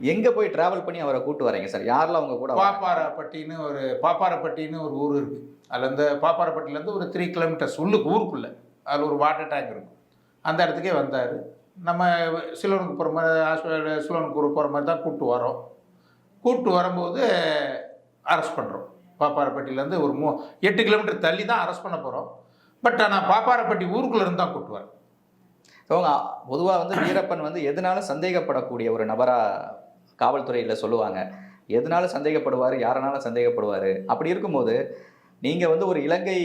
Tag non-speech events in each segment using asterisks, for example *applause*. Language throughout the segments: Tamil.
எங்க போய் டிராவல் பண்ணி அவரை கூட்டு வரீங்க சார் யாரெல்லாம் அவங்க கூட? பாப்பாரப்பட்டின்னு ஒரு பாப்பாரப்பட்டின்னு ஒரு ஊர் இருக்குது அதில் இந்த பாப்பாரப்பட்டிலேருந்து ஒரு த்ரீ கிலோமீட்டர்ஸ் உள்ளுக்கு ஊருக்குள்ளே. அதில் ஒரு வாட்டர் டேங்க் இருக்கும். அந்த இடத்துக்கே வந்தார். நம்ம சிலோனுக்கு போகிற மாதிரி ஹாஸ்பிட்டல் சிலோனுக்கு போகிற மாதிரி தான் கூப்பிட்டு வரோம். கூப்பிட்டு வரும்போது அரெஸ்ட் பண்ணுறோம் பாப்பாரப்பட்டியிலேருந்து ஒரு மூ எட்டு கிலோமீட்டர் தள்ளி தான் அரெஸ்ட் பண்ண போகிறோம் பட் ஆனால் பாப்பாரப்பட்டி ஊருக்குள்ளே இருந்து தான் கூப்பிட்டு வரோம். அவங்க பொதுவா வந்து வீரப்பன் வந்து எதனால சந்தேகப்படக்கூடிய ஒரு நபரா காவல்துறையில சொல்லுவாங்க. எதனால சந்தேகப்படுவார்? யாரனால சந்தேகப்படுவார்? அப்படி இருக்கும்போது நீங்க வந்து ஒரு இலங்கை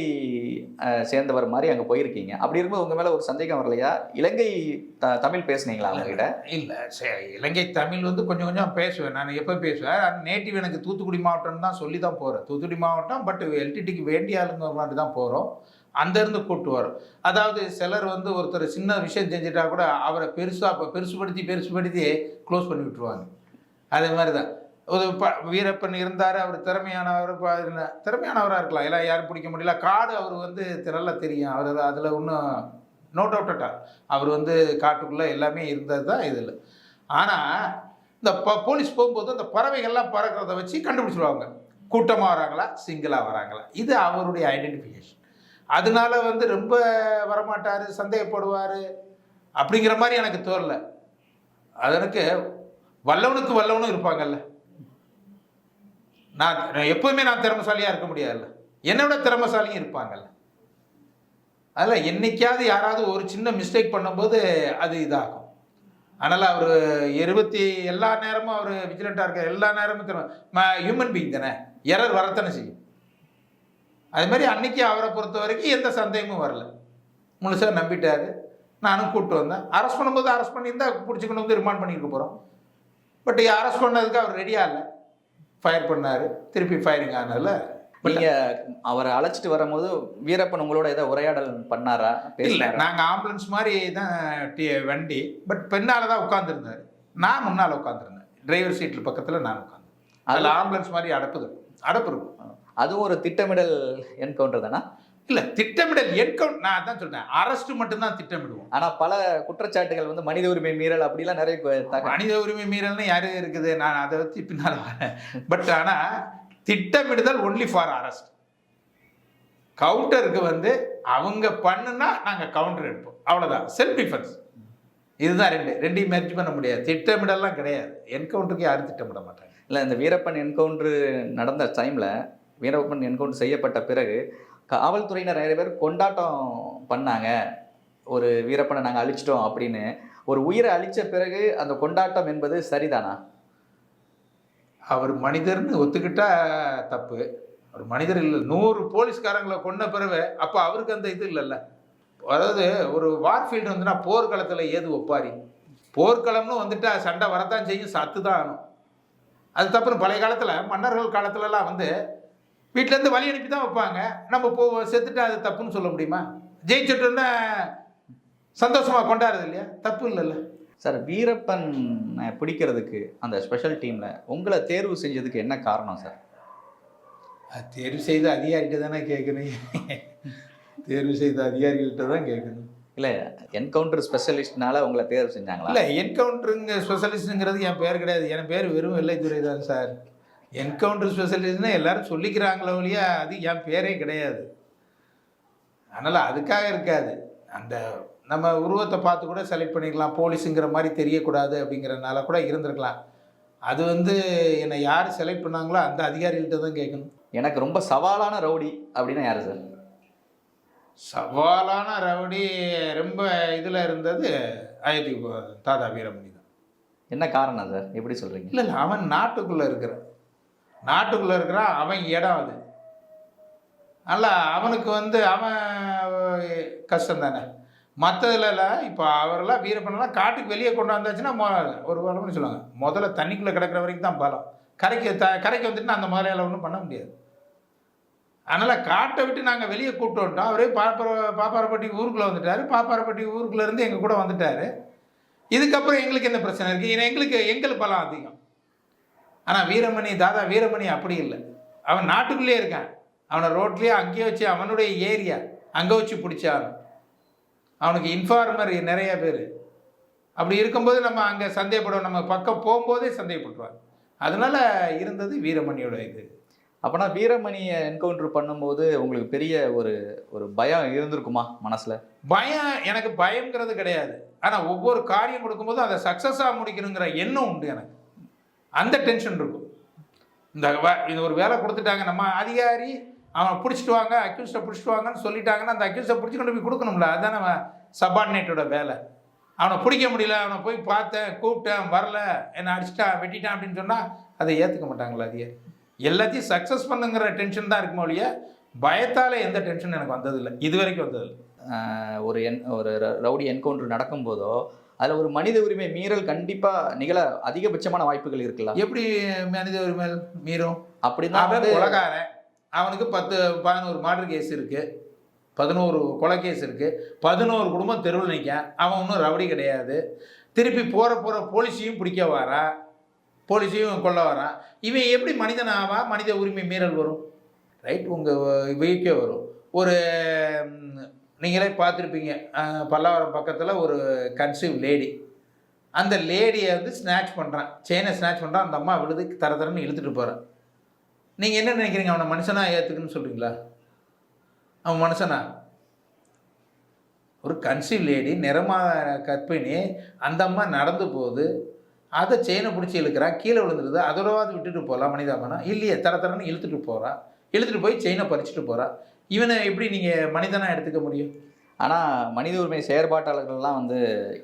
சேர்ந்தவர் மாதிரி அங்க போயிருக்கீங்க. அப்படி இருக்கும்போது உங்க மேல ஒரு சந்தேகம் வரலையா? இலங்கை த- தமிழ் பேசுனீங்களா அவங்க கிட்ட இல்லை. சரி இலங்கை தமிழ் வந்து கொஞ்சம் கொஞ்சம் பேசுவேன். நான் எப்போ பேசுவேன். நேட்டிவ் எனக்கு தூத்துக்குடி மாவட்டம் தான் சொல்லி தான் போகிறேன் தூத்துக்குடி மாவட்டம் பட் எல்டிடிக்கு வேண்டிய ஆளுங்க மாதிரி தான் போகிறோம் அங்கேருந்து கூப்பிட்டு வரோம். அதாவது சிலர் வந்து ஒருத்தர் சின்ன விஷயம் செஞ்சுட்டா கூட அவரை பெருசாக பெருசுபடுத்தி பெருசுபடுத்தி க்ளோஸ் பண்ணி விட்டுருவாங்க. அதே மாதிரி தான் ஒரு ப வீரப்பன் இருந்தார் அவர் திறமையானவர் என்ன- திறமையானவராக இருக்கலாம். எல்லாம் யாரும் பிடிக்க முடியல. காடு அவர் வந்து நல்லா தெரியும். அவர் அதில் ஒன்றும் நோ டவுட்டா அவர் வந்து காட்டுக்குள்ளே எல்லாமே இருந்தது தான் இதில். ஆனால் இந்த ப போலீஸ் போகும்போது அந்த பறவைகள்லாம் பறக்கிறத வச்சு கண்டுபிடிச்சிருவாங்க. கூட்டமாக வராங்களா சிங்கிளாக வராங்களா? இது அவருடைய ஐடென்டிஃபிகேஷன் அதனால வந்து ரொம்ப வரமாட்டார் சந்தேகப்படுவார். அப்படிங்கிற மாதிரி எனக்கு தோறல அதனுக்கு வல்லவனுக்கு வல்லவனும் இருப்பாங்கல்ல. நான் எப்போதுமே எப்பவுமே நான் திறமசாலியாக இருக்க முடியாதுல்ல. என்னை விட திறமசாலியும் இருப்பாங்கல்ல. அதில் என்னைக்காவது யாராவது ஒரு சின்ன மிஸ்டேக் பண்ணும்போது அது இதாகும். அதனால் அவர் இருபத்தி எல்லா நேரமும் அவர் விஜிலண்ட்டாக இருக்கார். எல்லா நேரமும் திறமை ஹியூமன் பீயிங் தானே. எரர் வரத்தானே செய்யும். அது மாதிரி அன்னைக்கு அவரை பொறுத்த வரைக்கும் எந்த சந்தேகமும் வரல. முழுசாக நம்பிட்டாரு. நானும் கூப்பிட்டு வந்தேன். அரெஸ்ட் பண்ணும்போது அரெஸ்ட் பண்ணியிருந்தா பிடிச்சிக்கணும் வந்து ரிமாண்ட் பண்ணியிருக்க போகிறோம் பட் அரெஸ்ட் பண்ணதுக்கு அவர் ரெடியாக இல்லை. ஃபயர் பண்ணார். திருப்பி ஃபயரிங் ஆனதில் நீங்க அவரை அழைச்சிட்டு வரும்போது வீரப்பன் உங்களோட ஏதோ உரையாடல் பண்ணாரா? இல்லை நாங்கள் ஆம்புலன்ஸ் மாதிரி தான் டி வண்டி. பட் பெண்ணால் தான் உட்காந்துருந்தார் நான் முன்னால் உட்காந்துருந்தேன் டிரைவர் சீட்டில் பக்கத்தில் நான் உட்காந்தேன் அதில் ஆம்புலன்ஸ் மாதிரி அடப்பு இருக்கும். அடப்பு இருக்கும். அதுவும் ஒரு திட்டமிடல் என்கவுண்டர் தானா? இல்லை திட்டமிடல் என்கவுண்ட் நான் அதான் சொல்றேன். அரெஸ்ட் மட்டும்தான் திட்டமிடுவோம். ஆனா பல குற்றச்சாட்டுகள் வந்து மனித உரிமை மீறல் அப்படிலாம் நிறைய மனித உரிமை மீறல்னு யாரு இருக்குது? நான் அதை வச்சு பின்னால் வரேன். பட் ஆனால் திட்டமிடுதல் ஒன்லி ஃபார் அரெஸ்ட் கவுண்டருக்கு வந்து அவங்க பண்ணுனா நாங்கள் கவுண்டர் எடுப்போம். அவ்வளோதான் செல்ஃப் டிஃபென்ஸ் இதுதான் ரெண்டு ரெண்டையும் மேட்ச் பண்ண முடியாது. திட்டமிடலாம் கிடையாது. என்கவுண்டருக்கு யாரும் திட்டமிட மாட்டாங்க. இல்ல இந்த வீரப்பன் என்கவுண்டர் நடந்த டைம்ல வீரப்பன் என்கவுண்டர் செய்யப்பட்ட பிறகு காவல்துறையினர் நிறைய பேர் கொண்டாட்டம் பண்ணாங்க. ஒரு வீரப்பனை நாங்கள் அழிச்சிட்டோம் அப்படின்னு. ஒரு உயிரை அழித்த பிறகு அந்த கொண்டாட்டம் என்பது சரிதானா? அவர் மனிதர்னு ஒத்துக்கிட்டா தப்பு. அவர் மனிதர் இல்லை நூறு போலீஸ்காரங்களை கொண்ட பிறகு அப்போ அவருக்கு அந்த இது இல்லைல்ல. அதாவது ஒரு வார்ஃபீல்டு வந்துன்னா போர்க்களத்தில் ஏது ஒப்பாரி? போர்க்களம்னு வந்துட்டு சண்டை வரத்தான் செய்யும் சத்து தான் ஆகணும். அது தப்புன்னு பழைய காலத்தில் மன்னர்கள் காலத்துலலாம் வந்து வீட்டிலேருந்து வழி அனுப்பி தான் வைப்பாங்க. நம்ம போ செத்துட்டா அது தப்புன்னு சொல்ல முடியுமா? ஜெயிச்சுட்டோன்னா சந்தோஷமாக கொண்டாடுறது இல்லையா? தப்பு இல்லைல்ல. சார் வீரப்பன் பிடிக்கிறதுக்கு அந்த ஸ்பெஷல் டீம்ல உங்களை தேர்வு செஞ்சதுக்கு என்ன காரணம் சார்? அது தேர்வு செய்த அதிகாரிகிட்ட தானே கேட்கணும் தேர்வு செய்த அதிகாரிகள்கிட்ட தான் கேட்கணும் இல்ல என்கவுண்டர் ஸ்பெஷலிஸ்ட்னால உங்களை தேர்வு செஞ்சாங்களா? இல்லை என்கவுண்டருங்க ஸ்பெஷலிஸ்ட்டுங்கிறது என் பேர் கிடையாது. என் பேர் வெறும் வெள்ளைத்துறை தான் சார். என்கவுண்டர் ஸ்பெஷலிஸ்ட்னா எல்லாரும் சொல்லிக்கிறாங்களோ ஒழிய அது என் பேரே கிடையாது. அதனால் அதுக்காக இருக்காது. அந்த நம்ம உருவத்தை பார்த்து கூட செலக்ட் பண்ணிக்கலாம். போலீஸுங்கிற மாதிரி தெரியக்கூடாது அப்படிங்கிறனால கூட இருந்திருக்கலாம். அது வந்து என்னை யார் செலக்ட் பண்ணாங்களோ அந்த அதிகாரிகள்கிட்ட தான் கேட்கணும். எனக்கு ரொம்ப சவாலான ரவுடி அப்படின்னா யாரு சார்? சவாலான ரவுடி ரொம்ப இதில் இருந்தது அயோத்தி தாதா வீரமணி தான். என்ன காரணம் சார்? எப்படி சொல்றீங்க? இல்லை இல்லை அவன் நாட்டுக்குள்ளே இருக்கிறான். நாட்டுக்குள்ளே இருக்கிறான் அவன் இடம் அது. அல்ல அவனுக்கு வந்து அவன் கஷ்டம் தானே. மற்றதுலலாம் இப்போ அவரெல்லாம் வீரப்பனெல்லாம் காட்டுக்கு வெளியே கொண்டு வந்தாச்சுன்னா ஒரு வளம்னு சொல்லுவாங்க. முதல்ல தண்ணிக்குள்ளே கிடக்கிற வரைக்கும் தான் பலம். கரைக்கு த கரைக்கு வந்துட்டுனா அந்த முதலையால் ஒன்றும் பண்ண முடியாது. அதனால் காட்டை விட்டு நாங்கள் வெளியே கூப்பிட்டு வந்துட்டோம். அவரே பாப்பார பாப்பாரப்பட்டி ஊருக்குள்ளே வந்துட்டார். பாப்பாரப்பட்டி ஊருக்குள்ளேருந்து எங்கள் கூட வந்துட்டார். இதுக்கப்புறம் எங்களுக்கு என்ன பிரச்சனை இருக்குது ஏன்னா எங்களுக்கு எங்கள் பலம் அதிகம். ஆனால் வீரமணி தாதா வீரமணி அப்படி இல்லை. அவன் நாட்டுக்குள்ளேயே இருக்கான். அவனை ரோட்லேயே அங்கேயே வச்சு அவனுடைய ஏரியா அங்கே வச்சு பிடிச்சான். அவனுக்கு இன்ஃபார்மர் நிறைய பேர். அப்படி இருக்கும்போது நம்ம அங்கே சந்தேகப்படுவோம். நம்ம பக்கம் போகும்போதே சந்தேகப்படுவாங்க. அதனால இருந்தது வீரமணியோட இது. அப்பனா வீரமணியை என்கவுண்டர் பண்ணும்போது உங்களுக்கு பெரிய ஒரு ஒரு பயம் இருந்திருக்குமா மனசுல? பயம் எனக்கு பயம்ங்கிறது கிடையாது. ஆனால் ஒவ்வொரு காரியம் கொடுக்கும்போது அதை சக்ஸஸாக முடிக்கணுங்கிற எண்ணம் உண்டு எனக்கு. அந்த டென்ஷன் இருக்கும். இந்த இது ஒரு வேலை கொடுத்துட்டாங்க நம்ம அதிகாரி அவனை பிடிச்சிட்டு வாங்க அக்யூஸ்டை பிடிச்சிட்டு வாங்கன்னு சொல்லிட்டாங்கன்னா அந்த அக்யூஸ்டை பிடிச்சி கொண்டு போய் கொடுக்கணும்ல அதுதான் நம்ம சபார்டினேட்டோட வேலை. அவனை பிடிக்க முடியல அவனை போய் பார்த்தேன் கூப்பிட்டேன் வரல என்னை அடிச்சிட்டான் வெட்டிட்டான் அப்படின்னு சொன்னால் அதை ஏற்றுக்க மாட்டாங்களா அதிகாரி எல்லாத்தையும் சக்ஸஸ் பண்ணுங்கிற டென்ஷன் தான் இருக்குமோ ஒழிய பயத்தால் எந்த டென்ஷன் எனக்கு வந்ததில்லை. இது வரைக்கும் வந்ததில்லை. ஒரு என் ஒரு ரவுடி என்கவுண்டர் நடக்கும்போதோ அதுல ஒரு மனித உரிமை மீறல் கண்டிப்பா நிகழ அதிகபட்சமான வாய்ப்புகள் இருக்குல்ல எப்படி மனித உரிமை மீறும்? வந்து கொலைகாரன். அவனுக்கு பத்து பதினோரு மர்டர் கேஸ் இருக்கு. பதினோரு கொலை கேஸ் இருக்கு. பதினோரு குடும்பம் தெருவில் நிற்க அவன் ஒன்றும் ரவுடி கிடையாது. திருப்பி போற போற போலீஸையும் பிடிக்க வாரா. போலீஸையும் கொல்ல வரான் இவன் எப்படி மனிதன் ஆவா மனித உரிமை மீறல் வரும். ரைட் உங்கள் வீக்கே வரும். ஒரு நீங்களே பார்த்துருப்பீங்க. பல்லாவரம் பக்கத்தில் ஒரு கன்சீவ் லேடி அந்த லேடியை வந்து ஸ்நாச் பண்ணுறான் செயினை ஸ்நாச் பண்ணுறான் அந்த அம்மா விழுது தர தரன்னு இழுத்துட்டு போகிறான் நீங்கள் என்ன நினைக்கிறீங்க? அவனை மனுஷனா ஏற்றுக்குன்னு சொல்கிறீங்களா அவன் மனுஷனா? ஒரு கன்சீவ் லேடி நிறமாக கற்பிணி அந்த அம்மா நடந்து போகுது அதை செயினை பிடிச்சி இழுக்கிறான். கீழே விழுந்துருது. அதோடவாது விட்டுட்டு போகலாம் மனிதாபனா? இல்லையே. தர தரன்னு இழுத்துட்டு போகிறான் இழுத்துட்டு போய் செயினை பறிச்சுட்டு போகிறான் இவனை எப்படி நீங்கள் மனிதனாக எடுத்துக்க முடியும்? ஆனா மனித உரிமை செயற்பாட்டாளர்கள்லாம் வந்து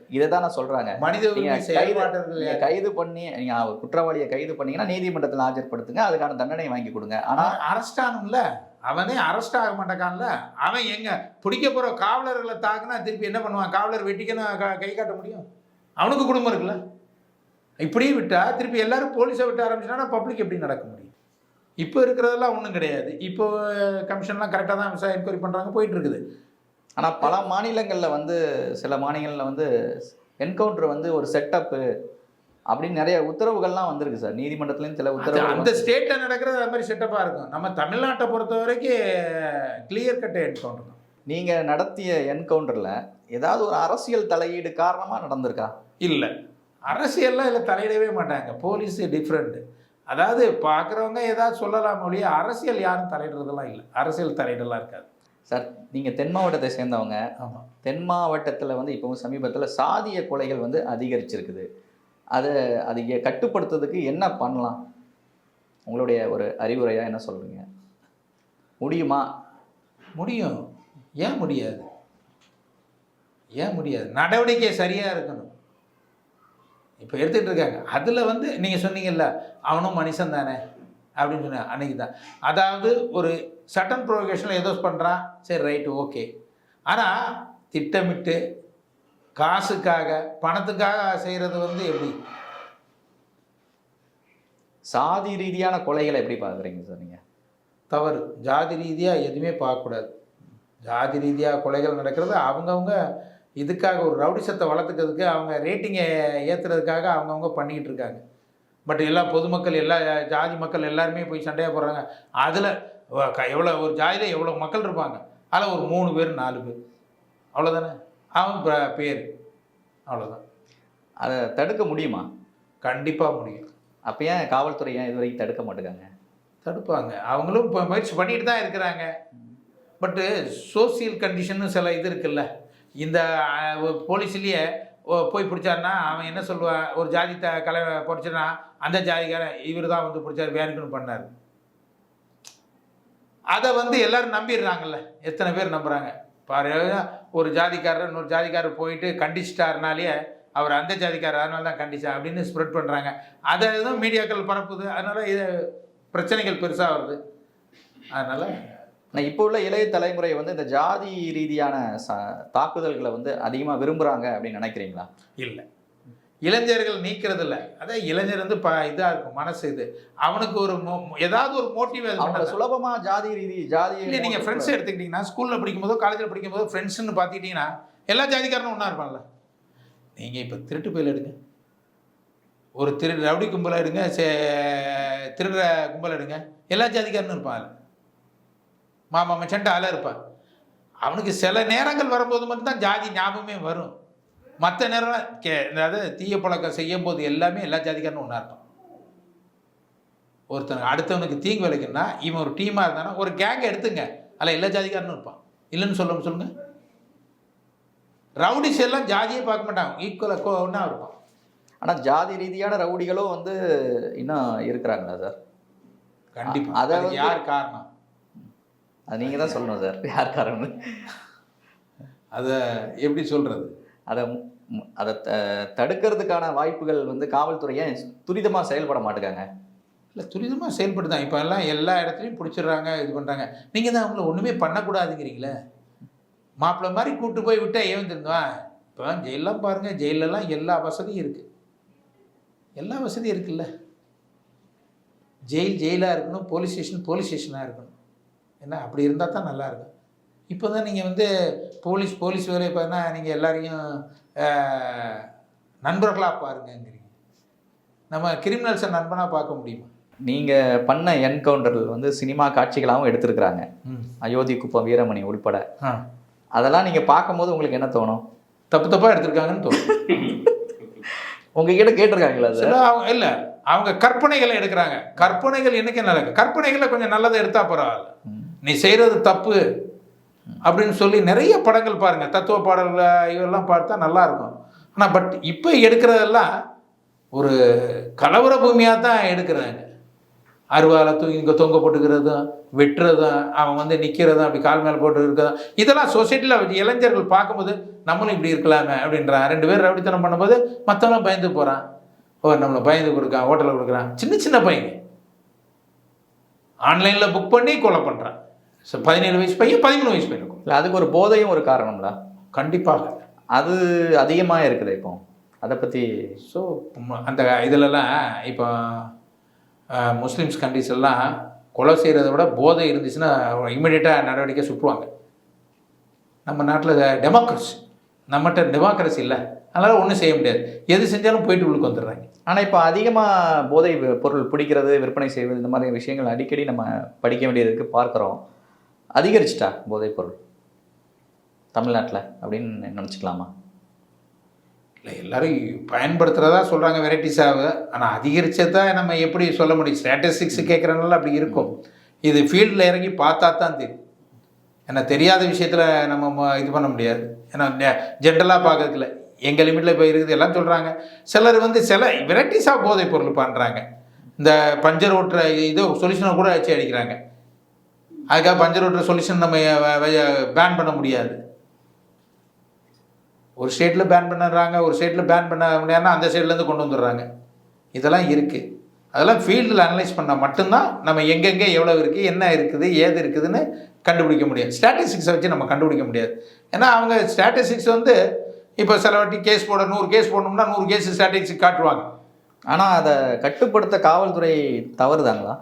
இதை தானே சொல்றாங்க. மனித உரிமை நீங்க கைது பண்ணி நீங்க ஒரு குற்றவாளியை கைது பண்ணீங்கன்னா நீதிமன்றத்தில் ஆஜர்படுத்துங்க. அதுக்கான தண்டனை வாங்கி கொடுங்க. ஆனா அரெஸ்ட் ஆகணும்ல அவனே அரெஸ்ட் ஆக மாட்டேக்கான்ல? அவன் எங்க? பிடிக்க போற காவலர்களை தாக்குனா திருப்பி என்ன பண்ணுவான்? காவலர் வெட்டிக்கணும் க- கை காட்ட முடியும்? அவனுக்கு குடும்பம் இருக்குல்ல? இப்படியே விட்டா திருப்பி எல்லாரும் போலீஸை விட்டு ஆரம்பிச்சுனா பப்ளிக் எப்படி நடக்க முடியும்? இப்போ இருக்கிறதெல்லாம் ஒன்றும் கிடையாது. இப்போ கமிஷன்லாம் கரெக்டாக தான் விசாரணை என்கொயரி பண்ணுறாங்க போயிட்டு இருக்குது ஆனா பல மாநிலங்கள்ல வந்து சில மாநிலங்கள்ல வந்து என்கவுண்டர் வந்து ஒரு செட்டப்பு அப்படின்னு நிறைய உத்தரவுகள்லாம் வந்திருக்கு சார். நீதிமன்றத்துலயும் சில அது உத்தரவுகள் அந்த ஸ்டேட்டில் நடக்கிறது அது மாதிரி செட்டப்பாக இருக்கும். நம்ம தமிழ்நாட்டை பொறுத்த வரைக்கும் கிளியர் கட் என்கவுண்டர் தான். நீங்க நடத்திய என்கவுண்டர்ல ஏதாவது ஒரு அரசியல் தலையீடு காரணமா நடந்திருக்கா? இல்லை. அரசியல்லாம் இதில் தலையிடவே மாட்டாங்க. போலீஸ் டிஃப்ரெண்ட்டு அதாவது பார்க்குறவங்க ஏதாவது சொல்லலாம் ஒழிய அரசியல் யாரும் தலையிடுறதெல்லாம் இல்லை. அரசியல் தலையிடலாம் இருக்காது. சார் நீங்க தென் மாவட்டத்தை சேர்ந்தவங்க. ஆமாம் தென் மாவட்டத்தில் வந்து இப்போ சமீபத்தில் சாதிய கொலைகள் வந்து அதிகரிச்சிருக்குது. அதை அதை கட்டுப்படுத்துறதுக்கு என்ன பண்ணலாம்? உங்களுடைய ஒரு அறிவுரையா என்ன சொல்றீங்க? முடியுமா? முடியும். ஏன் முடியாது? ஏன் முடியாது? நடவடிக்கை சரியாக இருக்கணும். இப்போ எடுத்துகிட்டு இருக்காங்க. அதில் வந்து நீங்கள் சொன்னீங்கல்ல அவனும் மனுஷன் தானே? அப்படின்னு சொன்ன அன்னைக்கு தான். அதாவது ஒரு சட்டன் ப்ரொவோகேஷனில் ஏதோ பண்ணுறான் சரி ரைட்டு ஓகே ஆனால் திட்டமிட்டு காசுக்காக பணத்துக்காக செய்கிறது வந்து எப்படி? சாதி ரீதியான கொலைகளை எப்படி பார்க்குறீங்க சார் நீங்கள் தவறு. ஜாதி ரீதியாக எதுவுமே பார்க்கக்கூடாது. ஜாதி ரீதியாக கொலைகள் நடக்கிறது அவங்கவுங்க இதுக்காக ஒரு ரவுடிசத்தை வளர்த்துக்கிறதுக்கு அவங்க ரேட்டிங்கை ஏற்றுறதுக்காக அவங்கவுங்க பண்ணிக்கிட்டு இருக்காங்க. பட் எல்லா பொதுமக்கள் எல்லா ஜாதி மக்கள் எல்லாருமே போய் சண்டையாக போடுறாங்க. அதில் எவ்வளோ ஒரு ஜாதியில் எவ்வளோ மக்கள் இருப்பாங்க? அதில் ஒரு மூணு பேர் நாலு பேர். அவ்வளோதானே அவன் பேர். அவ்வளோதான் அதை தடுக்க முடியுமா? கண்டிப்பாக முடியும். அப்போ ஏன் காவல்துறை ஏன் இது வரைக்கும் தடுக்க மாட்டேங்காங்க? தடுப்பாங்க. அவங்களும் இப்போ முயற்சி பண்ணிட்டு தான் இருக்கிறாங்க. பட்டு சோசியல் கண்டிஷன் சில இது இருக்குல்ல. இந்த போலீஸ்லேயே போய் பிடிச்சாருன்னா அவன் என்ன சொல்லுவான்? ஒரு ஜாதி த கலை பிடிச்சனா அந்த ஜாதிக்காரன் இவர் தான் வந்து பிடிச்சாரு வேணுக்குன்னு பண்ணார். அதை வந்து எல்லாரும் நம்பிடுறாங்கல்ல. எத்தனை பேர் நம்புகிறாங்க பாரு ஒரு ஜாதிக்காரர் இன்னொரு ஜாதிக்காரர் போயிட்டு கண்டிச்சிட்டாருனாலேயே அவர் அந்த ஜாதிக்காரர் அதனால தான் கண்டிச்சா அப்படின்னு ஸ்ப்ரெட் பண்ணுறாங்க அதை தான் மீடியாக்கள் பரப்புது. அதனால் இது பிரச்சனைகள் பெருசாக வருது. அதனால் ஆனால் இப்போ உள்ள இளைய தலைமுறை வந்து இந்த ஜாதி ரீதியான ச தாக்குதல்களை வந்து அதிகமாக விரும்புகிறாங்க அப்படின்னு நினைக்கிறீங்களா? இல்லை. இளைஞர்கள் நீக்கிறது இல்லை அதான் இளைஞர் வந்து ப இதாக இருக்கும் மனசு இது. அவனுக்கு ஒரு மோ- ஏதாவது ஒரு மோட்டிவ் அது அவங்க பண்ணல. சுலபமாக ஜாதி ரீதி ஜாதி இல்லை நீங்கள் ஃப்ரெண்ட்ஸ் எடுத்துக்கிட்டிங்கன்னா ஸ்கூலில் படிக்கும்போதோ காலேஜில் படிக்கும்போதோ ஃப்ரெண்ட்ஸ்னு பார்த்துக்கிட்டிங்கன்னா எல்லா ஜாதிக்காரனும் ஒன்றா இருப்பான்ல. நீங்கள் இப்போ திருட்டு போயில் எடுங்க. ஒரு திரு ரவுடி கும்பலை எடுங்க சே திருடுற கும்பல் எடுங்க. எல்லா ஜாதிக்காரனும் இருப்பான் அதில் மாமா மச்சன்ட்டு அதில் இருப்பான். அவனுக்கு சில நேரங்கள் வரும்போது மட்டும்தான் ஜாதி ஞாபகமே வரும். மற்ற நேரம் கே அதாவது தீய பழக்கம் செய்யும் போது எல்லாமே எல்லா ஜாதிக்காரனும் ஒன்றா இருப்பான். ஒருத்தன் அடுத்தவனுக்கு தீங்கு விளைக்குன்னா இவன் ஒரு டீமாக இருந்தானா ஒரு கேங்கை எடுத்துங்க. அதில் எல்லா ஜாதிக்காரனும் இருப்பான். இல்லைன்னு சொல்ல சொல்லுங்க. ரவுடிஸ் எல்லாம் ஜாதியே பார்க்க மாட்டாங்க. ஈக்குவலாக ஒன்றா இருப்பான். ஆனா ஜாதி ரீதியான ரவுடிகளும் வந்து இன்னும் இருக்கிறாங்களா சார்? கண்டிப்பா. அத அதுக்கு வந்து- யார் காரணம்? அது நீங்க தான் சொல்லணும் சார். யார் காரணம் அதை எப்படி சொல்றது? அதை அதை த- தடுக்கிறதுக்கான வாய்ப்புகள் வந்து காவல்துறை ஏன் துரிதமா செயல்பட மாட்டேங்காங்க? இல்லை துரிதமாக செயல்படுதான் இப்போ எல்லாம் எல்லா இடத்துலையும் பிடிச்சிடுறாங்க இது பண்ணுறாங்க நீங்கள் தான் அவங்கள ஒன்றுமே பண்ணக்கூடாதுங்கிறீங்களே? மாப்பிள்ளை மாதிரி கூட்டு போய் விட்டா ஏன் திருந்துவான் இப்போ ஜெயிலெலாம் பாருங்கள் ஜெயிலெல்லாம் எல்லா வசதியும் இருக்குது எல்லா வசதியும் இருக்குல்ல? ஜெயில் ஜெயிலாக இருக்கணும் போலீஸ் ஸ்டேஷன் போலீஸ் ஸ்டேஷனாக இருக்கணும். என்ன அப்படி இருந்தால் தான் நல்லா இருக்கும். இப்போ தான் நீங்கள் வந்து போலீஸ் போலீஸ் வேலை பார்த்தா நீங்கள் எல்லாரையும் நண்பர்களாக பாருங்கங்கிறீங்க. நம்ம கிரிமினல்ஸை நண்பனாக பார்க்க முடியுமா? நீங்க பண்ண என்கவுண்டர் வந்து சினிமா காட்சிகளாகவும் எடுத்திருக்கிறாங்க. ம். அயோத்தி குப்பம் வீரமணி உள்பட. அதெல்லாம் நீங்க பார்க்கும்போது உங்களுக்கு என்ன தோணும்? தப்பு தப்பாக எடுத்திருக்காங்கன்னு தோணும். *laughs* உங்ககிட்ட கேட்டிருக்காங்களா சார் அவங்க இல்லை அவங்க கற்பனைகளை எடுக்கிறாங்க. கற்பனைகள் என்னைக்கு நல்லது கற்பனைகளை கொஞ்சம் நல்லதை எடுத்தா பரவாயில்ல. நீ செய்கிறது தப்பு அப்படின்னு சொல்லி நிறைய படங்கள் பாருங்கள் தத்துவ பாடல்கள் இதெல்லாம் பார்த்தா நல்லாயிருக்கும் ஆனால் பட் இப்போ எடுக்கிறதெல்லாம் ஒரு கலவர பூமியாக தான் எடுக்கிறாங்க. அருவாலை தூங்கி இங்கே தொங்க போட்டுக்கிறதும் வெட்டுறதும் அவன் வந்து நிற்கிறதும் அப்படி கால் மேலே போட்டு இருக்கிறதும் இதெல்லாம் சொசைட்டியில் இளைஞர்கள் பார்க்கும்போது நம்மளும் இப்படி இருக்கலாமே அப்படின்றான். ரெண்டு பேர் ரவுடித்தனம் பண்ணும்போது மற்றவங்களும் பயந்து போகிறான் ஓ நம்மளை பயந்து கொடுக்கான் ஹோட்டலில் கொடுக்குறான். சின்ன சின்ன பையன். ஆன்லைனில் புக் பண்ணி கொலை பண்ணுறான் ஸோ பதினேழு வயசு பையன் பதிமூணு வயசு பையன் இல்ல அதுக்கு ஒரு போதையும் ஒரு காரணம்ல? கண்டிப்பாக. அது அதிகமாக இருக்குது இப்போ. அதை பத்தி ஸோ அந்த இதிலலாம் இப்போ முஸ்லிம்ஸ் கண்ட்ரிஸ் எல்லாம் கொலை செய்கிறத விட போதை இருந்துச்சுன்னா இமிடியேட்டாக நடவடிக்கை சுட்டுவாங்க. நம்ம நாட்டில் டெமோக்ரஸி நம்மகிட்ட டெமோக்ரஸி இல்லை. அதனால் ஒன்றும் செய்ய முடியாது. எது செஞ்சாலும் போயிட்டு உள்ளுக்கு வந்துடுறாங்க. ஆனா இப்போ அதிகமா போதை பொருள் பிடிக்கிறது விற்பனை செய்வது இந்த மாதிரி விஷயங்கள் அடிக்கடி நம்ம படிக்க வேண்டியது இருக்கு பார்க்குறோம். அதிகரிச்சிட்டா போதைப் பொருள் தமிழ்நாட்டில் அப்படின்னு நினச்சிக்கலாமா? இல்லை எல்லாரும் பயன்படுத்துகிறதா சொல்கிறாங்க வெரைட்டிஸாக ஆனால் அதிகரிச்சதா நம்ம எப்படி சொல்ல முடியும்? ஸ்டாட்டிஸ்டிக்ஸ் கேட்குறனால அப்படி இருக்கும். இது ஃபீல்டில் இறங்கி பார்த்தா தான் தெரியும். ஏன்னா தெரியாத விஷயத்தில் நம்ம ம- இது பண்ண முடியாது. ஏன்னா ஜென்ரலாக பார்க்கறதுல எங்கள் லிமிட்டில் இப்போ இருக்குது எல்லாம் சொல்கிறாங்க சிலர் வந்து சில வெரைட்டிஸாக போதைப் பொருள் பண்ணுறாங்க இந்த பஞ்சர் ஓட்டுற இது சொல்யூஷனை கூட வச்சு அடிக்கிறாங்க. அதுக்காக பஞ்சர் ஓட்டுற சொல்யூஷன் நம்ம பேன் பண்ண முடியாது. ஒரு ஸ்டேட்டில் பேன் பண்ணுறாங்க ஒரு ஸ்டேட்டில் பேன் பண்ண முடியாதுன்னா அந்த சைட்லேருந்து கொண்டு வந்துடுறாங்க. இதெல்லாம் இருக்குது அதெல்லாம் ஃபீல்டில் அனலைஸ் பண்ணால் மட்டும்தான் நம்ம எங்கெங்கே எவ்வளோ இருக்குது என்ன இருக்குது ஏது இருக்குதுன்னு கண்டுபிடிக்க முடியாது. ஸ்டாட்டிஸ்டிக்ஸை வச்சு நம்ம கண்டுபிடிக்க முடியாது. ஏன்னா அவங்க ஸ்டாட்டிஸ்டிக்ஸ் வந்து இப்போ சில வாட்டி கேஸ் போட நூறு கேஸ் போடணும்னா நூறு கேஸ் ஸ்டாட்டிஸ்டிக் காட்டுவாங்க. ஆனால் அதை கட்டுப்படுத்த காவல்துறை தவறுதாங்களா?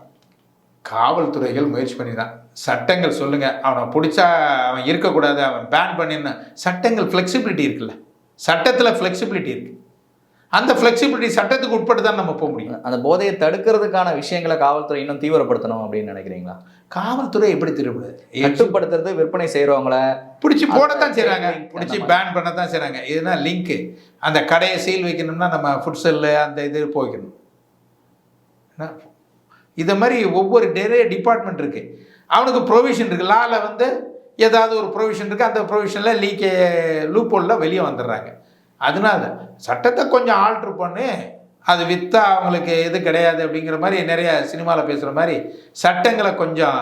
காவல்துறைகள் முயற்சி பண்ணி தான் சட்டங்கள் சொல்லுங்க. அவனை பிடிச்சா அவன் இருக்கக்கூடாது அவன் பேன் பண்ணின்னு சட்டங்கள் ஃப்ளெக்சிபிலிட்டி இருக்குல்ல. சட்டத்தில் ஃப்ளெக்சிபிலிட்டி இருக்கு. அந்த ஃப்ளெக்சிபிலிட்டி சட்டத்துக்கு உட்பட்டு தான் நம்ம போக முடியும். அந்த போதையை தடுக்கிறதுக்கான விஷயங்களை காவல்துறை இன்னும் தீவிரப்படுத்தணும் அப்படின்னு நினைக்கிறீங்களா? காவல்துறை எப்படி திரும்பிடுது கட்டுப்படுத்துறது விற்பனை செய்றவங்கள பிடிச்சி போடத்தான் செய்கிறாங்க பிடிச்சி பேன் பண்ண தான் செய்கிறாங்க இதுனா லிங்க்கு அந்த கடையை சீல் வைக்கணும்னா நம்ம ஃபுட் செல்லு அந்த இது போய்க்கணும்? இதை மாதிரி ஒவ்வொரு நிறைய டிபார்ட்மெண்ட் இருக்குது அவனுக்கு ப்ரொவிஷன் இருக்குது லால வந்து ஏதாவது ஒரு ப்ரொவிஷன் இருக்குது அந்த ப்ரொவிஷனில் லீக்கே லூப்போலில் வெளியே வந்துடுறாங்க. அதனால சட்டத்தை கொஞ்சம் ஆல்ட்ரு பண்ணி. அது விற்றா அவங்களுக்கு எது கிடையாது அப்படிங்கிற மாதிரி நிறைய சினிமாவில் பேசுகிற மாதிரி சட்டங்களை கொஞ்சம்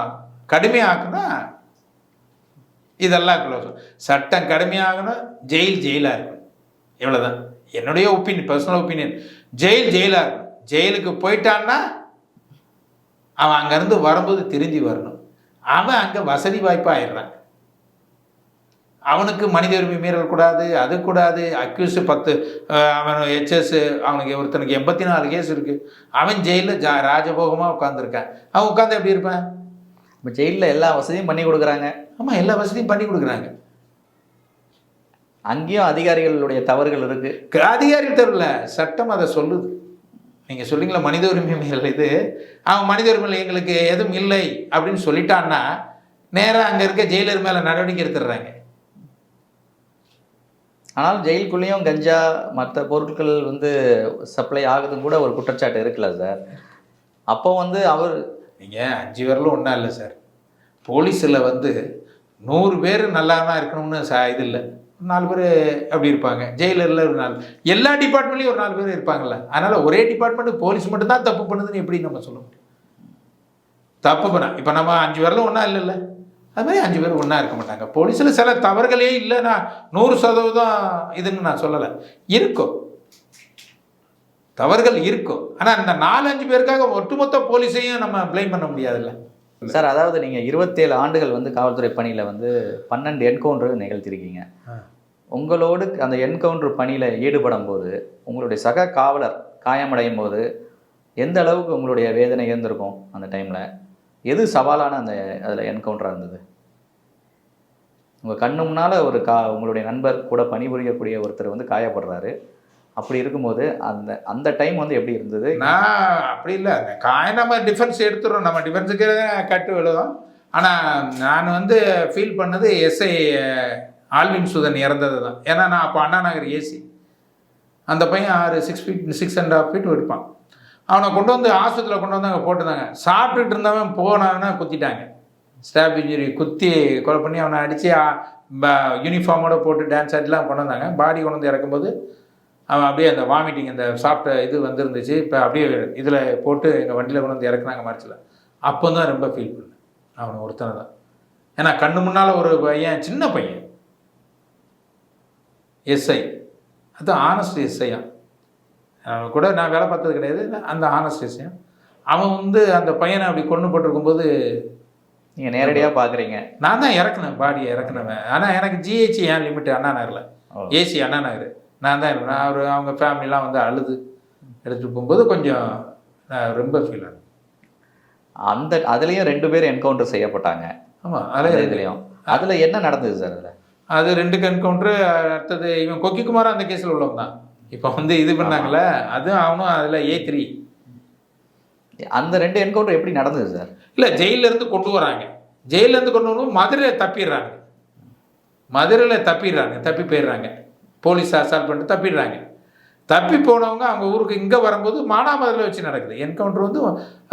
கடுமையாக்குனா இதெல்லாம் க்ளோஸ் சட்டம் கடுமையாகணும் ஜெயில் ஜெயிலாக இருக்கணும் இவ்வளோதான் என்னுடைய ஒப்பீனியன் பர்சனல் ஒப்பீனியன் ஜெயில் ஜெயிலாக இருக்கும். ஜெயிலுக்கு போயிட்டான்னா அவன் அங்கேருந்து வரும்போது திரும்பி வரணும். அவன் அங்கே வசதி வாய்ப்பாக ஆயிடுறான் அவனுக்கு மனித உரிமை மீறல் கூடாது அது கூடாது. அக்யூஸ் பத்து அவன் ஹெச்எஸ் அவனுக்கு ஒருத்தனுக்கு எண்பத்தி நாலு கேஸ் இருக்குது அவன் ஜெயிலில் ஜா ராஜபோகமாக உட்காந்துருக்கான் அவன் உட்காந்து எப்படி இருப்பான்? இப்போ ஜெயிலில் எல்லா வசதியும் பண்ணி கொடுக்குறாங்க. ஆமாம் எல்லா வசதியும் பண்ணி கொடுக்குறாங்க. அங்கேயும் அதிகாரிகளுடைய தவறுகள் இருக்கு. அதிகாரி தெருவில் சட்டம் அதை சொல்லுது. நீங்கள் சொல்றீங்களா மனித உரிமை மீறல் இது? அவன் மனித உரிமை எங்களுக்கு எதுவும் இல்லை அப்படின்னு சொல்லிட்டான்னா நேராக அங்கே இருக்க ஜெயிலர் மேலே நடவடிக்கை எடுத்துடுறாங்க. ஆனால் ஜெயிலுக்குள்ளேயும் கஞ்சா மற்ற பொருட்கள் வந்து சப்ளை ஆகுதுன்னு கூட ஒரு குற்றச்சாட்டு இருக்குல்ல சார். அப்போ வந்து அவர் நீங்கள் அஞ்சு பேரில் ஒன்றா இல்லை சார். போலீஸில் வந்து நூறு பேர் நல்லா தான் இருக்கணும்னு ச இது இல்லை. நாலு பேர் அப்படி இருப்பாங்க. ஜெயிலரில் ஒரு நாலு எல்லா டிபார்ட்மெண்ட்லேயும் ஒரு நாலு பேர் இருப்பாங்கல்ல. அதனால் ஒரே டிபார்ட்மெண்ட் போலீஸ் மட்டும்தான் தப்பு பண்ணுதுன்னு எப்படி நம்ம சொல்ல முடியும்? தப்பு பண்ண இப்போ நம்ம அஞ்சு பேரில் ஒன்றா இல்லைல்ல. அது மாதிரி அஞ்சு பேர் ஒன்றா இருக்க மாட்டாங்க. போலீஸில் சில தவறுகளே இல்லை. நான் நூறு சதவீதம் இதுன்னு நான் சொல்லலை. இருக்கும். தவறுகள் இருக்கும். ஆனால் இந்த நாலஞ்சு பேருக்காக ஒட்டுமொத்த போலீஸையும் நம்ம ப்ளேம் பண்ண முடியாதுல்ல. சார் அதாவது நீங்கள் இருபத்தேழு ஆண்டுகள் வந்து காவல்துறை பணியில் வந்து பன்னெண்டு என்கவுண்டர் நிகழ்த்திருக்கீங்க. உங்களோடு அந்த என்கவுண்டர் பணியில் ஈடுபடும் போது உங்களுடைய சக காவலர் காயமடையும் போது எந்த அளவுக்கு உங்களுடைய வேதனை இருந்திருக்கும் அந்த டைமில்? எது சவாலான அந்த அதில் என்கவுண்டராக இருந்தது? உங்கள் கண்ணு முன்னால் ஒரு கா உங்களுடைய நண்பர் கூட பணிபுரியக்கூடிய ஒருத்தர் வந்து காயப்படுறாரு. அப்படி இருக்கும்போது அந்த அந்த டைம் வந்து எப்படி இருந்தது? நான் அப்படி இல்லை. அந்த காய நம்ம டிஃபென்ஸ் எடுத்துடுறோம் நம்ம டிஃபென்ஸுக்கு கட்டு விழுவோம். ஆனால் நான் வந்து ஃபீல் பண்ணது எஸ்ஐ ஆல்வின் சுதன் இறந்தது தான். ஏன்னா நான் அப்போ அண்ணா நகர் ஏசி அந்த பையன் ஆறு six feet six and half feet இருப்பான் அவனை கொண்டு வந்து ஆஸ்பத்திரியில் கொண்டு வந்து அங்கே போட்டுருந்தாங்க. சாப்பிட்டுட்டு இருந்தவன் போனவன குத்திட்டாங்க. ஸ்டாப் இன்ஜுரி குத்தி கொலை பண்ணி அவனை அடித்து யூனிஃபார்மோட போட்டு டான்ஸ் ஆடிலாம் கொண்டு வந்தாங்க. பாடி கொண்டு வந்து இறக்கும்போது அவன் அப்படியே அந்த வாமிட்டிங் இந்த சாப்பிட்ட இது வந்துருந்துச்சு. இப்போ அப்படியே இதில் போட்டு எங்கள் வண்டியில் கொண்டு வந்து இறக்குனாங்க மறைச்சில். அப்போ தான் ரொம்ப ஃபீல் பண்ணேன். அவனை ஒருத்தனை தான். ஏன்னா கண்ணு முன்னால் ஒரு பையன் சின்ன பையன். எஸ்ஐ அது ஆனஸ்ட் எஸ்ஐயா அவன் கூட நான் வேலை பார்த்தது கிடையாது. அந்த ஆனஸ்ட் எஸ்ஐயா அவன் வந்து அந்த பையனை அப்படி கொண்டு போட்டிருக்கும்போது நீங்கள் நேரடியாக பார்க்குறீங்க நான் தான் இறக்குனேன். பாடியை இறக்குனவன். ஆனால் எனக்கு ஜிஹெச் ஏன் லிமிட் அண்ணா நகரில் ஏசி அண்ணா நகர் நான் தான் அவர் அவங்க ஃபேமிலிலாம் வந்து அழுது எடுத்துகிட்டு போகும்போது கொஞ்சம் நான் ரொம்ப ஃபீல் ஆனேன் அந்த அதுலேயும் ரெண்டு பேர் என்கவுண்டர் செய்யப்பட்டாங்க. ஆமாம் அதில் இதுலேயும். அதில் என்ன நடந்தது சார் அதில்? அது ரெண்டு என்கவுண்டரு அடுத்தது இவன் கொக்கிக்குமார் அந்த கேஸில் உள்ளவன் தான். இப்போ வந்து இது பண்ணாங்கல்ல அதுவும் அவனும் அதில் ஏ த்ரீ அந்த ரெண்டு என்கவுண்டர் எப்படி நடந்தது சார் இல்லை ஜெயிலேருந்து கொண்டு வராங்க. ஜெயிலேருந்து கொண்டு வந்து மதுரையில் தப்பிடுறாங்க. மதுரையில் தப்பிடுறாங்க தப்பி போயிடுறாங்க. போலீஸ் அசால்ட் பண்ணிட்டு தப்பிடுறாங்க. தப்பி போனவங்க அவங்க ஊருக்கு இங்கே வரும்போது மானாமதுரில் வச்சு நடக்குது. என்கவுண்டர் வந்து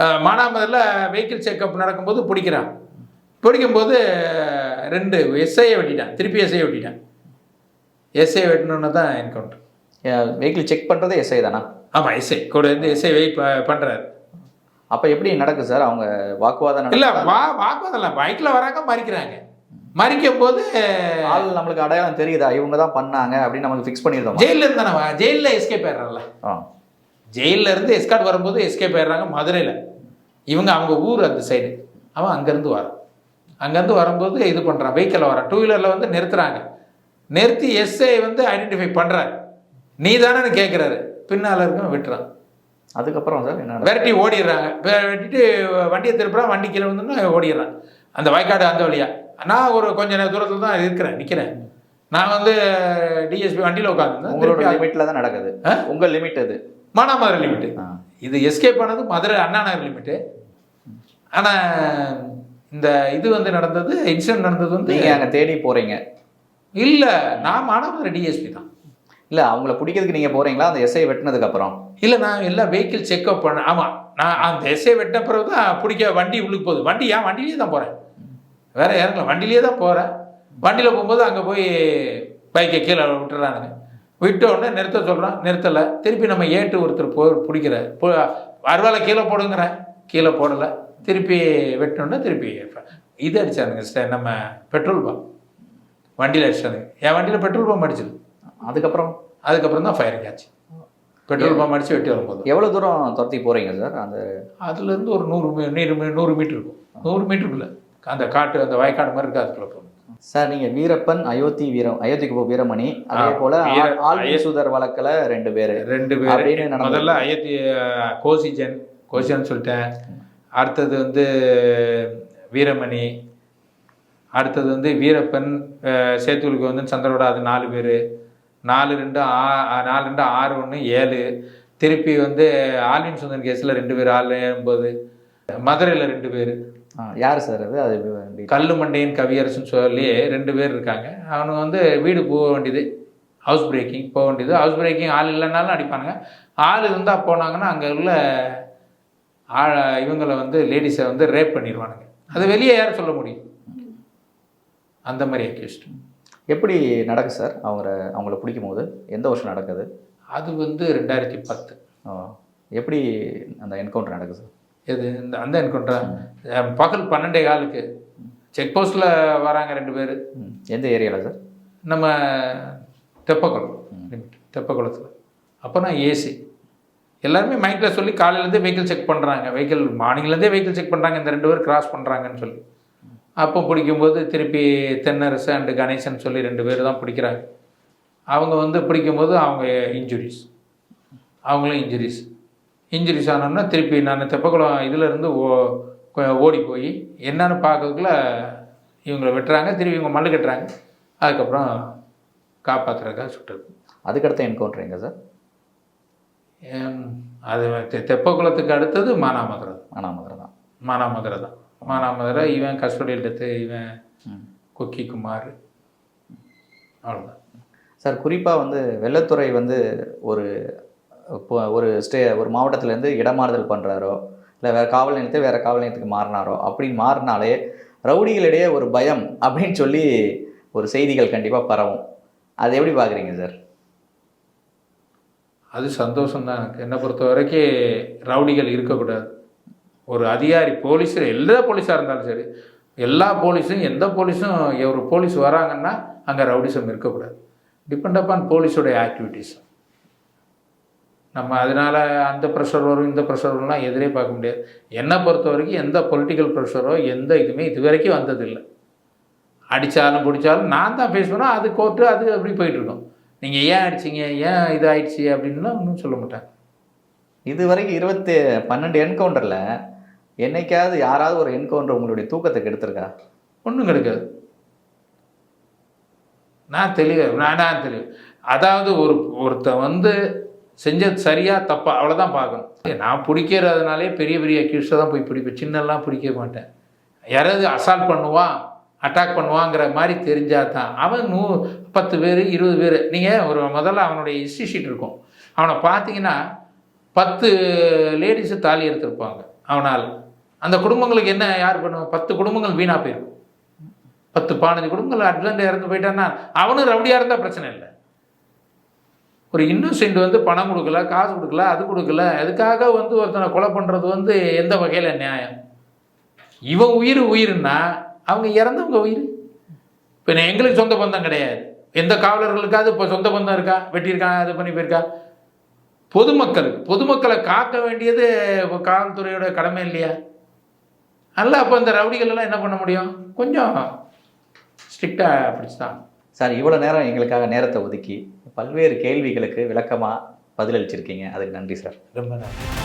அஹ், மானாமதுரில் வெஹிக்கிள் செக்அப் நடக்கும்போது பிடிக்கிறான். பிடிக்கும்போது ரெண்டு எஸ்ஐயை வெட்டிட்டான். திருப்பி எஸ்ஐயை வெட்டிட்டான். எஸ்ஐ வெட்டணுன்னு தான் என்கவுண்டர் வெஹிக்கிள் செக் பண்ணுறதே எஸ்ஐ தானா? ஆமாம் எஸ்ஐ கூட இருந்து எஸ்ஐ வெயிட் பண்ணுறாரு அப்போ எப்படி நடக்குது சார்? அவங்க வாக்குவாதம் இல்லை? வா வாக்குவாதம் இல்லை. பைக்கில் வராங்க மறிக்கிறாங்க. மறிக்கும் போது ஆள் நம்மளுக்கு அடையாளம் தெரியுதா? இவங்க தான் பண்ணாங்க அப்படின்னு நமக்கு ஃபிக்ஸ் பண்ணியிருந்தோம் ஜெயிலில் இருந்தானவா ஜெயிலில் எஸ்கேப் ஆயிடுறான்ல ஆ. ஜெயிலில் இருந்து எஸ்கார்ட் வரும்போது எஸ்கேப் ஆயிடுறாங்க மதுரையில். இவங்க அவங்க ஊர் அந்த சைடு அவன் அங்கேருந்து வரான். அங்கேருந்து வரும்போது இது பண்ணுறான் வெஹிக்கிளில் வரான். டூ வீலரில் வந்து நிறுத்துறாங்க. நிறுத்தி எஸ்ஐ வந்து ஐடென்டிஃபை பண்ணுறாரு நீ தானே கேட்குறாரு பின்னால் இருக்கவன் விட்டுறான். அதுக்கப்புறம் சார் என்ன? விரட்டி ஓடிடுறாங்க. வெட்டிட்டு வண்டியை திருப்புறான். வண்டி கீழே வந்தோன்னா ஓடிடுறான். அந்த வயக்காடு அந்த வழியா. நான் ஒரு கொஞ்ச நேர தூரத்தில் தான் இருக்கிறேன் நிற்கிறேன் நான் வந்து டிஎஸ்பி வண்டியில் உங்களோட உட்காந்து லிமிட்ல தான் நடக்குது. ஆ? உங்க லிமிட் அது மானாமதுரை லிமிட்டு. இது எஸ்கேப் ஆனது மதுரை அண்ணா நகர் லிமிட்டு ஆனால் இந்த இது வந்து நடந்தது இன்சிடென்ட் நடந்தது வந்து நீங்க அங்க தேடி போறீங்க. இல்லை நான் மானாமதுரை டிஎஸ்பி தான். இல்ல அவங்கள பிடிக்கிறதுக்கு நீங்க போறீங்களா? அந்த எஸ்ஐ வெட்டினதுக்கு அப்புறம்? இல்லை நான் எல்லாம் வெஹிக்கிள் செக்அப் பண்ணேன் ஆமாம் நான் அந்த எஸ்ஐ வெட்டின பிறகு தான் பிடிக்க வண்டி உள்ளுக்கு போகுது. வண்டி ஏன் வண்டியிலே தான் போகிறேன் வேற இறங்கல. வண்டியிலே தான் போகிறேன் வண்டியில் போகும்போது அங்கே போய் பைக்கை கீழே விட்டுறானுங்க. விட்ட உடனே நிறுத்த சொல்கிறான் நிறுத்தலை. திருப்பி நம்ம ஏட்டு ஒருத்தர் போ பிடிக்கிற போ அருவாலை கீழே போடுங்கிறேன் கீழே போடலை. திருப்பி வெட்டினோடனே திருப்பி இது அடிச்சானுங்க ஸ்ட- நம்ம பெட்ரோல் பம்ப் வண்டியில் அடிச்சானுங்க. என் வண்டியில் பெட்ரோல் பம்ப் அடிச்சது அதுக்கப்புறம்? அதுக்கப்புறம் தான் ஃபயரிங் ஆச்சு. பெட்ரோல் பம்ப் அடித்து வெட்டி வரும்போது. எவ்வளவு தூரம் துரத்தி போறீங்க சார் அந்த அதுலேருந்து ஒரு நூறு மீ- நூறு மீ- நூறு மீட்டர் இருக்கும். நூறு மீட்டருக்குள்ள. அந்த காட்டு அந்த வயக்காடு மாதிரி இருக்கு அதுக்குள்ள போகணும் சார் நீங்க வீரப்பன் அயோத்தி வீரம் அயோத்திக்கு வீரமணி அதே போல வீர- ஆல்வி அய- சுதர் வழக்குல ரெண்டு பேரு. ரெண்டு பேர். முதல்ல அயோத்தி கோசிஜன் கோசிஜன் சொல்லிட்டேன். அடுத்தது வந்து வீரமணி. அடுத்தது வந்து வீரப்பன் சேத்துலுக்கு வந்து சந்திரோட அது நாலு பேர். நாலு ரெண்டு ஆ நாலு ரெண்டு ஆறு ஒன்று ஏழு. திருப்பி வந்து ஆல்வின் சுந்தன் கேஸில் ரெண்டு பேர் ஆள் ஒன்பது மதுரையில் ரெண்டு பேர். யாரு சார் அது? அது? கல்லு மண்டையின் கவியரசுன்னு சொல்லி ரெண்டு பேர் இருக்காங்க. அவனுங்க வந்து வீடு போக வேண்டியது ஹவுஸ் பிரேக்கிங் போக வேண்டியது. ஹவுஸ் பிரேக்கிங் ஆள் இல்லைனாலும் அடிப்பானுங்க. ஆள் இருந்தால் போனாங்கன்னா அங்கே உள்ள ஆ- இவங்களை வந்து லேடிஸை வந்து ரேப் பண்ணிடுவானுங்க. அது வெளியே யார் சொல்ல முடியும். அந்த மாதிரி அக்யூஸ்ட் எப்படி நடக்குது சார் அவங்க அவங்கள பிடிக்கும் போது எந்த வருஷம் நடக்குது? அது வந்து ரெண்டாயிரத்தி பத்து. எப்படி அந்த என்கவுண்டர் நடக்குது சார் எது? இந்த அந்த என்கவுண்டர் பகல் பன்னெண்டே காலுக்கு. செக் போஸ்ட்டில் வராங்க ரெண்டு பேர். எந்த ஏரியாவில் சார்? நம்ம தெப்பக்குளம். தெப்பக்குளத்தில். அப்போ நான் ஏசி. எல்லாருமே மைக்கில் சொல்லி காலையிலேருந்தே வெஹிக்கிள் செக் பண்ணுறாங்க வெஹிக்கிள் மார்னிங்லேருந்தே வெஹிக்கிள் செக் பண்ணுறாங்க இந்த ரெண்டு பேர் கிராஸ் பண்ணுறாங்கன்னு சொல்லி. அப்போ பிடிக்கும்போது திருப்பி தென்னரசு அண்டு கணேசன் சொல்லி ரெண்டு பேர் தான் பிடிக்கிறாங்க. அவங்க வந்து பிடிக்கும்போது அவங்க இன்ஜுரிஸ் அவங்களும் இன்ஜுரிஸ் இன்ஜுரிஸ் ஆனோன்னா திருப்பி நான் தெப்பக்குளம் இதிலேருந்து ஓ ஓடி போய் என்னன்னு பார்க்கறதுக்குள்ள இவங்களை வெட்டுறாங்க திருப்பி இவங்க மல்லு கட்டுறாங்க. அதுக்கப்புறம் காப்பாற்றுறதுக்காக சுட்டது அதுக்கடுத்த என்கவுண்டர் எங்கே சார்? அது தெ- தெப்பக்குளத்துக்கு அடுத்தது மானாமதுரை. மானாமதுரை தான். மானாமதுரை தான். மானாமதுரை இவன் கஸ்டடியில் எடுத்து இவன். கொக்கி குமார். அவ்வளோதான் சார் குறிப்பாக வந்து வெள்ளத்துறை வந்து ஒரு இப்போ ஒரு ஸ்டே ஒரு மாவட்டத்திலேருந்து இடமாறுதல் பண்ணுறாரோ இல்லை வேறு காவல் நிலையத்தை வேறு காவல் நிலையத்துக்கு மாறினாரோ அப்படின்னு மாறினாலே ரவுடிகளிடையே ஒரு பயம் அப்படின்னு சொல்லி ஒரு செய்திகள் கண்டிப்பாக பரவும். அது எப்படி பார்க்குறீங்க சார்? அது சந்தோஷம் தான் எனக்கு. என்னை பொறுத்த வரைக்கும் ரவுடிகள் இருக்கக்கூடாது. ஒரு அதிகாரி போலீஸ் எல்லா போலீஸாக இருந்தாலும் சரி எல்லா போலீஸும் எந்த போலீஸும் ஒரு போலீஸ் வராங்கன்னா அங்கே ரவுடிசம் இருக்கக்கூடாது. டிபெண்ட் அப்பான் போலீஸோடைய ஆக்டிவிட்டீஸ் நம்ம அதனால அந்த ப்ரெஷர் வரும் இந்த ப்ரெஷர் வரும்லாம் எதிரே பார்க்க முடியாது. என்னை பொறுத்த வரைக்கும் எந்த பொலிட்டிக்கல் ப்ரெஷரோ எந்த இதுவுமே இது வரைக்கும் வந்ததில்லை. அடித்தாலும் பிடிச்சாலும் நான் தான் ஃபேஸ் அது கோர்ட்டு அது அப்படி போயிட்டுருக்கோம் நீங்கள் ஏன் அடிச்சீங்க ஏன் இதாயிடுச்சு அப்படின்லாம் ஒன்றும் சொல்ல மாட்டாங்க. இது வரைக்கும் இருபத்தி பன்னெண்டு என்கவுண்டரில் என்னைக்காவது யாராவது ஒரு என்கவுண்டர் உங்களுடைய தூக்கத்துக்கு எடுத்திருக்கா? ஒன்றும் கிடைக்காது. நான் தெளிவு நான் நான் தெளிவு. அதாவது ஒரு ஒருத்தன் வந்து செஞ்சது சரியா தப்பா அவ்வளோதான் பார்க்கணும். நான் பிடிக்கிறதுனாலே பெரிய பெரிய அக்யூஸை தான் போய் பிடிப்பேன். சின்னலாம் பிடிக்க மாட்டேன். யாராவது அசால்ட் பண்ணுவான் அட்டாக் பண்ணுவாங்கிற மாதிரி தெரிஞ்சால் தான். அவன் நூ பத்து பேர் இருபது பேர். நீங்கள் ஒரு முதல்ல அவனுடைய ஹிஸ்ட்ரி ஷீட் இருக்கும். அவனை பார்த்தீங்கன்னா பத்து லேடிஸு தாலி எடுத்திருப்பாங்க. அவனால். அந்த குடும்பங்களுக்கு என்ன யார் பண்ணுவான் பத்து குடும்பங்கள் வீணாக போயிருக்கும் பத்து பதினஞ்சு குடும்பங்கள் அட்லண்ட் இறந்து போயிட்டான்னா அவனும் ரவுடியாக இருந்தால் பிரச்சனை இல்லை. ஒரு இன்னோசென்ட் வந்து பணம் கொடுக்கல காசு கொடுக்கல அது கொடுக்கல அதுக்காக வந்து ஒருத்தனை கொலை பண்ணுறது வந்து எந்த வகையில் நியாயம்? இவன் உயிர் உயிர்னா அவங்க இறந்தவங்க உயிர். இப்போ எங்களுக்கு சொந்த பந்தம் கிடையாது. எந்த காவலர்களுக்காவது இப்போ சொந்த பந்தம் இருக்கா? வெட்டியிருக்கான் இது பண்ணி போயிருக்கா? பொதுமக்கள் பொதுமக்களை காக்க வேண்டியது இப்போ காவல்துறையோட கடமை இல்லையா? அல்ல அப்போ இந்த ரவுடிகள் எல்லாம் என்ன பண்ண முடியும்? கொஞ்சம் ஸ்ட்ரிக்டாக பிடிச்தான் சார் இவ்வளோ நேரம் எங்களுக்காக நேரத்தை ஒதுக்கி பல்வேறு கேள்விகளுக்கு விளக்கமாக பதிலளிச்சிருக்கீங்க. அதுக்கு நன்றி சார். ரொம்ப நன்றி.